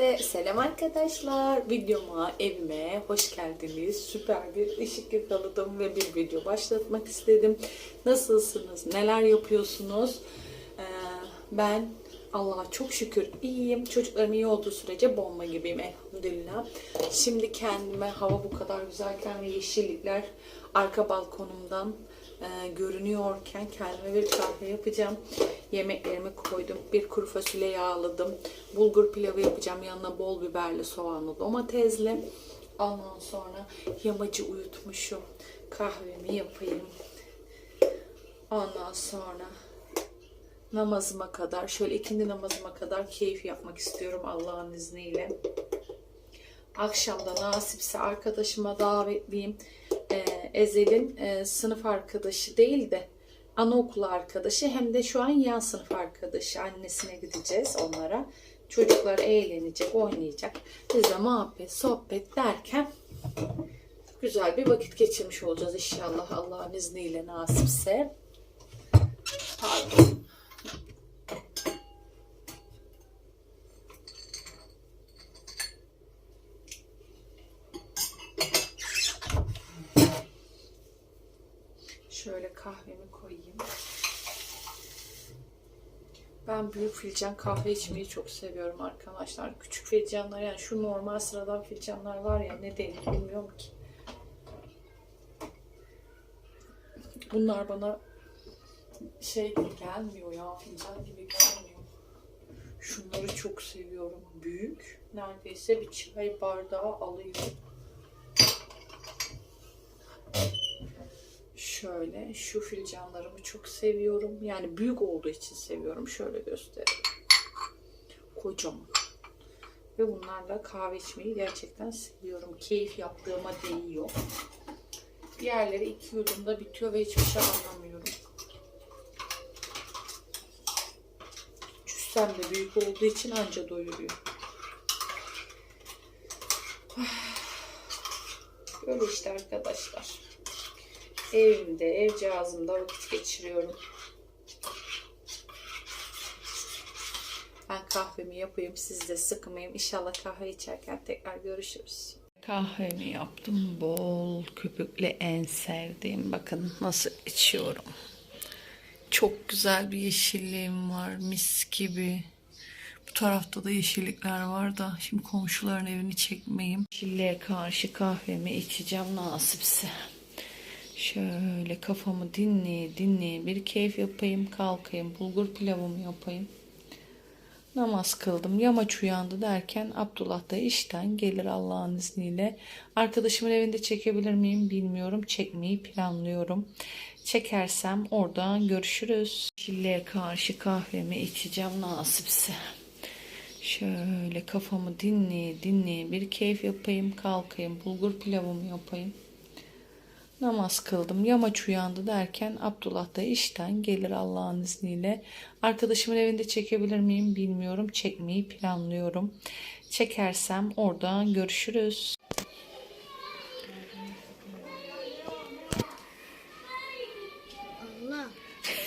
Herkese selam arkadaşlar. Videoma, evime hoş geldiniz. Süper bir ışık yakaladım ve bir video başlatmak istedim. Nasılsınız? Neler yapıyorsunuz? Ee, ben Allah'a çok şükür iyiyim. Çocuklarım iyi olduğu sürece bomba gibiyim elhamdülillah. Şimdi kendime hava bu kadar güzelken ve yeşillikler arka balkonumdan e, görünüyorken kendime bir kahve yapacağım. Yemeklerimi koydum. Bir kuru fasulye yağladım. Bulgur pilavı yapacağım. Yanına bol biberli, soğanlı, domatesli. Ondan sonra yamacı uyutmuşum. Kahvemi yapayım. Ondan sonra namazıma kadar, şöyle ikindi namazıma kadar keyif yapmak istiyorum Allah'ın izniyle. Akşamda nasipse arkadaşıma davetliyim. Ee, Ezel'in e, sınıf arkadaşı değil de anaokulu arkadaşı hem de şu an yan sınıf arkadaşı. Annesine gideceğiz onlara. Çocuklar eğlenecek, oynayacak. Biz de muhabbet, sohbet derken güzel bir vakit geçirmiş olacağız inşallah Allah'ın izniyle nasipse. Pardon. Şöyle kahvemi koyayım. Ben büyük fincan kahve içmeyi çok seviyorum arkadaşlar. Küçük fincanlar yani şu normal sıradan fincanlar var ya ne denir bilmiyorum ki. Bunlar bana şey gibi gelmiyor ya fincan gibi gelmiyor. Şunları çok seviyorum. Büyük. Neredeyse bir çay bardağı alıyor. Şöyle şu fincanlarımı çok seviyorum. Yani büyük olduğu için seviyorum. Şöyle göstereyim. Kocaman. Ve bunlarla kahve içmeyi gerçekten seviyorum. Keyif yaptığıma değiyor. Diğerleri iki yudumda bitiyor ve hiçbir şey anlamıyorum. Cüssem de büyük olduğu için anca doyuruyor. Böyle işte arkadaşlar. Evimde, ev cihazımda vakit geçiriyorum. Ben kahvemi yapayım, siz de sıkmayayım. İnşallah kahve içerken tekrar görüşürüz. Kahvemi yaptım. Bol köpüklü en sevdiğim. Bakın nasıl içiyorum. Çok güzel bir yeşilliğim var. Mis gibi. Bu tarafta da yeşillikler var da şimdi komşuların evini çekmeyeyim. Yeşilliğe karşı kahvemi içeceğim nasipse. Şöyle kafamı dinleye dinleye bir keyif yapayım kalkayım bulgur pilavımı yapayım. Namaz kıldım. Yamaç uyandı derken Abdullah da işten gelir Allah'ın izniyle. Arkadaşımın evinde çekebilir miyim bilmiyorum. Çekmeyi planlıyorum. Çekersem oradan görüşürüz. Şilleye karşı kahvemi içeceğim nasipse. Şöyle kafamı dinleye dinleye bir keyif yapayım kalkayım bulgur pilavımı yapayım. Namaz kıldım. Yamaç uyandı derken Abdullah da işten gelir Allah'ın izniyle. Arkadaşımın evinde çekebilir miyim bilmiyorum. Çekmeyi planlıyorum. Çekersem oradan görüşürüz. Allah.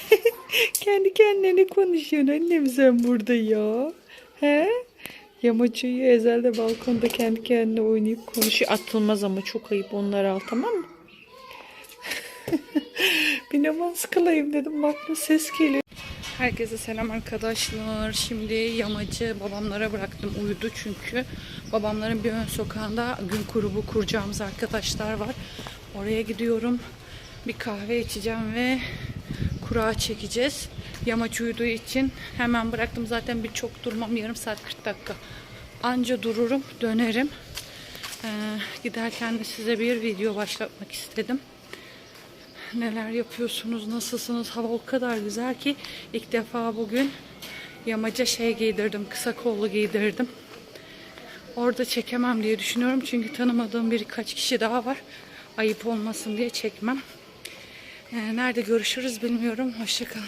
Kendi kendine konuşuyorsun annem sen burada ya. He? Yamaç uyuyor. Ezel de balkonda kendi kendine oynayıp konuşuyor. Atılmaz ama çok ayıp onları al tamam mı? bir namaz kılayım dedim. Bakma ses geliyor. Herkese selam arkadaşlar. Şimdi yamacı babamlara bıraktım. Uyudu çünkü. Babamların bir ön sokağında gün grubu kuracağımız arkadaşlar var. Oraya gidiyorum. Bir kahve içeceğim ve kura çekeceğiz. Yamaç uyuduğu için hemen bıraktım. Zaten bir çok durmam. Yarım saat 40 dakika. Anca dururum. Dönerim. Ee, giderken de size bir video başlatmak istedim neler yapıyorsunuz, nasılsınız? Hava o kadar güzel ki ilk defa bugün yamaca şey giydirdim, kısa kollu giydirdim. Orada çekemem diye düşünüyorum çünkü tanımadığım birkaç kişi daha var. Ayıp olmasın diye çekmem. Ee, nerede görüşürüz bilmiyorum. Hoşçakalın.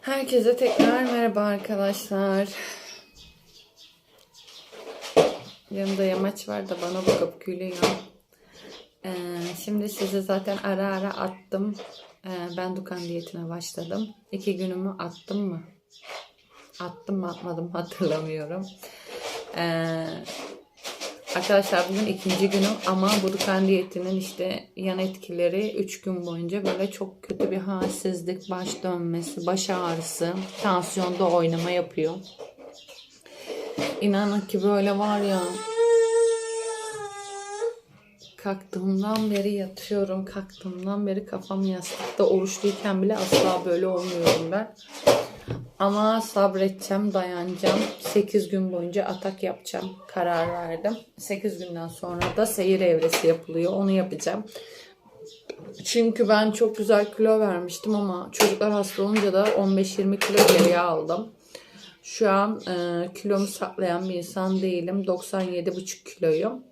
Herkese tekrar merhaba arkadaşlar. Yanımda yamaç var da bana bakıp gülüyor. Ee, şimdi size zaten ara ara attım. Ee, ben Dukan diyetine başladım. İki günümü attım mı? Attım mı atmadım hatırlamıyorum. Ee, arkadaşlar bugün ikinci günüm ama bu dukan diyetinin işte yan etkileri 3 gün boyunca böyle çok kötü bir halsizlik, baş dönmesi, baş ağrısı, tansiyonda oynama yapıyor. İnanın ki böyle var ya kalktığımdan beri yatıyorum. Kalktığımdan beri kafam yastıkta oruçluyken bile asla böyle olmuyorum ben. Ama sabredeceğim, dayanacağım. 8 gün boyunca atak yapacağım. Karar verdim. 8 günden sonra da seyir evresi yapılıyor. Onu yapacağım. Çünkü ben çok güzel kilo vermiştim ama çocuklar hasta olunca da 15-20 kilo geriye aldım. Şu an e, kilomu saklayan bir insan değilim. 97,5 kiloyum.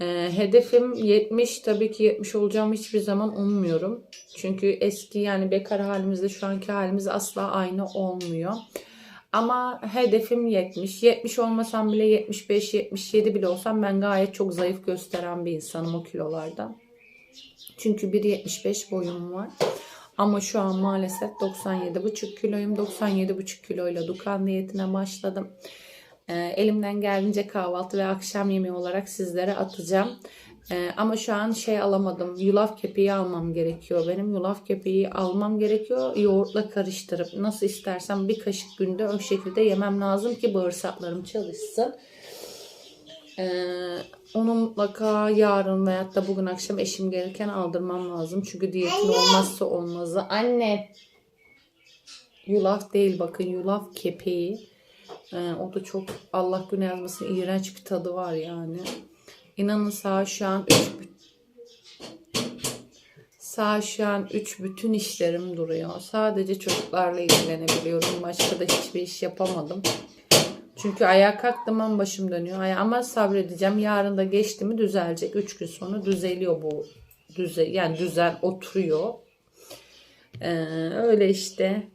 E, hedefim 70. Tabii ki 70 olacağım hiçbir zaman ummuyorum. Çünkü eski yani bekar halimizde şu anki halimiz asla aynı olmuyor. Ama hedefim 70. 70 olmasam bile 75, 77 bile olsam ben gayet çok zayıf gösteren bir insanım o kilolardan. Çünkü 1.75 boyum var. Ama şu an maalesef 97,5 kiloyum. 97,5 kiloyla Dukan diyetine başladım. Ee, elimden geldiğince kahvaltı ve akşam yemeği olarak sizlere atacağım. Ee, ama şu an şey alamadım. Yulaf kepeği almam gerekiyor. Benim yulaf kepeği almam gerekiyor. Yoğurtla karıştırıp nasıl istersem bir kaşık günde o şekilde yemem lazım ki bağırsaklarım çalışsın. Ee, onu mutlaka yarın veyahut da bugün akşam eşim gelirken aldırmam lazım. Çünkü diyetin olmazsa olmazı. Anne! Yulaf değil bakın yulaf kepeği. Ee, o da çok Allah günü yazmasın iğrenç bir tadı var yani. İnanın sağ şu an 3 Sağ şu an 3 bütün işlerim duruyor. Sadece çocuklarla ilgilenebiliyorum. Başka da hiçbir iş yapamadım. Çünkü ayağa kalktım an başım dönüyor. Ama sabredeceğim. Yarın da geçti mi düzelecek. 3 gün sonra düzeliyor bu düze yani düzen oturuyor. Ee, öyle işte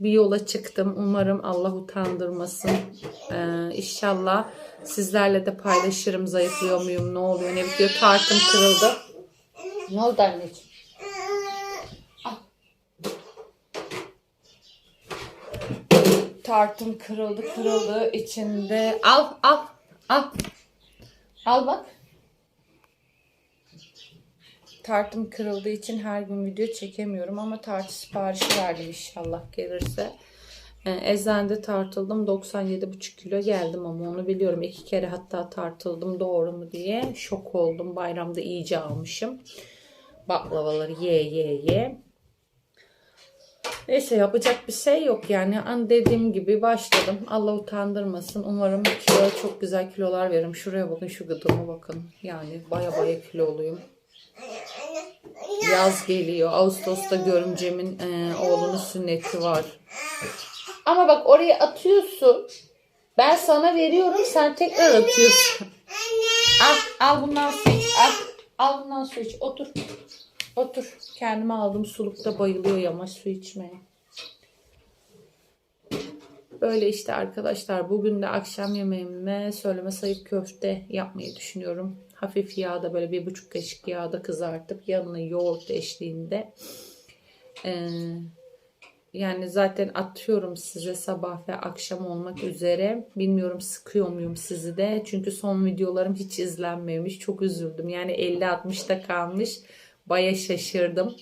bir yola çıktım. Umarım Allah utandırmasın. Ee, inşallah sizlerle de paylaşırım. Zayıflıyor muyum? Ne oluyor? Ne bitiyor? Tartım kırıldı. Ne oldu anneciğim? Al. Tartım kırıldı kırıldı içinde. Al al al. Al bak. Tartım kırıldığı için her gün video çekemiyorum ama tartı siparişi verdim inşallah gelirse. Ee, Eczanede tartıldım 97,5 kilo geldim ama onu biliyorum. iki kere hatta tartıldım doğru mu diye şok oldum. Bayramda iyice almışım. Baklavaları ye ye ye. Neyse yapacak bir şey yok yani. An dediğim gibi başladım. Allah utandırmasın. Umarım kilo çok güzel kilolar veririm. Şuraya bakın şu gıdama bakın. Yani baya baya kiloluyum. Yaz geliyor. Ağustos'ta görümcemin e, oğlunun sünneti var. Ama bak oraya atıyorsun. Ben sana veriyorum. Sen tekrar atıyorsun. Al, al bundan su iç. Al, al bundan su iç. Otur. Otur. Kendime aldım. Sulukta bayılıyor yamaç su içmeye. Böyle işte arkadaşlar. Bugün de akşam yemeğime söyleme sayıp köfte yapmayı düşünüyorum. Hafif yağda böyle bir buçuk kaşık yağda kızartıp yanına yoğurt eşliğinde. Ee, yani zaten atıyorum size sabah ve akşam olmak üzere. Bilmiyorum sıkıyor muyum sizi de. Çünkü son videolarım hiç izlenmemiş. Çok üzüldüm. Yani 50-60'da kalmış. Baya şaşırdım.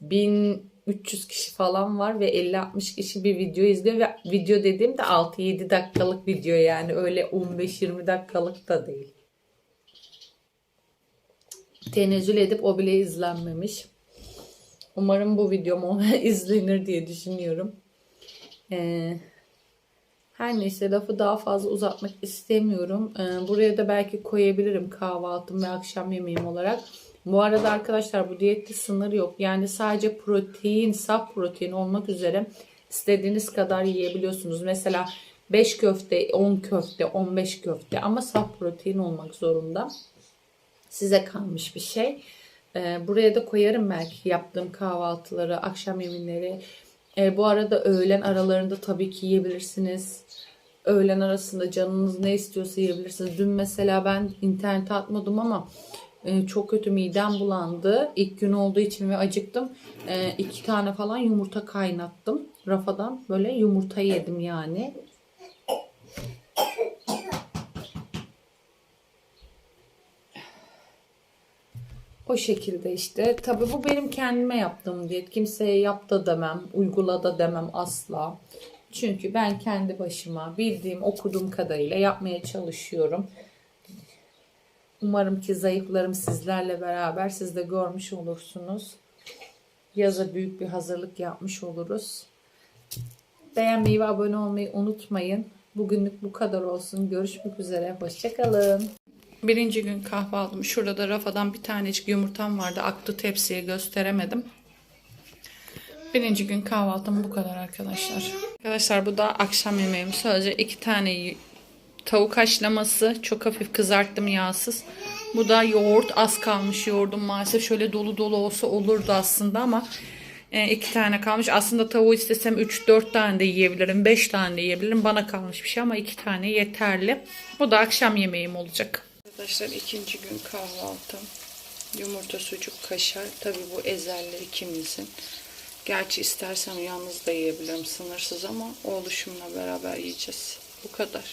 1300 kişi falan var ve 50-60 kişi bir video izliyor ve video dediğimde 6-7 dakikalık video yani öyle 15-20 dakikalık da değil. Tenezzül edip o bile izlenmemiş. Umarım bu videom izlenir diye düşünüyorum. Ee, her neyse lafı daha fazla uzatmak istemiyorum. Ee, buraya da belki koyabilirim kahvaltım ve akşam yemeğim olarak. Bu arada arkadaşlar bu diyette sınır yok. Yani sadece protein, saf protein olmak üzere istediğiniz kadar yiyebiliyorsunuz. Mesela 5 köfte, 10 köfte, 15 köfte ama saf protein olmak zorunda. Size kalmış bir şey. Ee, buraya da koyarım belki yaptığım kahvaltıları, akşam yemeğleri. Ee, bu arada öğlen aralarında tabii ki yiyebilirsiniz. Öğlen arasında canınız ne istiyorsa yiyebilirsiniz. Dün mesela ben internete atmadım ama e, çok kötü midem bulandı. İlk gün olduğu için ve acıktım. E, iki tane falan yumurta kaynattım. Rafadan böyle yumurta yedim yani. O şekilde işte. Tabii bu benim kendime yaptığım diyet. Kimseye yap da demem, uygula da demem asla. Çünkü ben kendi başıma bildiğim, okuduğum kadarıyla yapmaya çalışıyorum. Umarım ki zayıflarım sizlerle beraber siz de görmüş olursunuz. Yaza büyük bir hazırlık yapmış oluruz. Beğenmeyi ve abone olmayı unutmayın. Bugünlük bu kadar olsun. Görüşmek üzere. Hoşçakalın. Birinci gün kahvaltım. Şurada da rafadan bir tanecik yumurtam vardı. Aktı tepsiye gösteremedim. Birinci gün kahvaltım bu kadar arkadaşlar. Arkadaşlar bu da akşam yemeğim. Sadece iki tane tavuk haşlaması. Çok hafif kızarttım yağsız. Bu da yoğurt. Az kalmış yoğurdum maalesef. Şöyle dolu dolu olsa olurdu aslında ama e, iki tane kalmış. Aslında tavuğu istesem 3-4 tane de yiyebilirim. 5 tane de yiyebilirim. Bana kalmış bir şey ama iki tane yeterli. Bu da akşam yemeğim olacak. Arkadaşlar ikinci gün kahvaltım. Yumurta, sucuk, kaşar. Tabii bu ezelli ikimizin. Gerçi istersem yalnız da yiyebilirim sınırsız ama oğluşumla beraber yiyeceğiz. Bu kadar.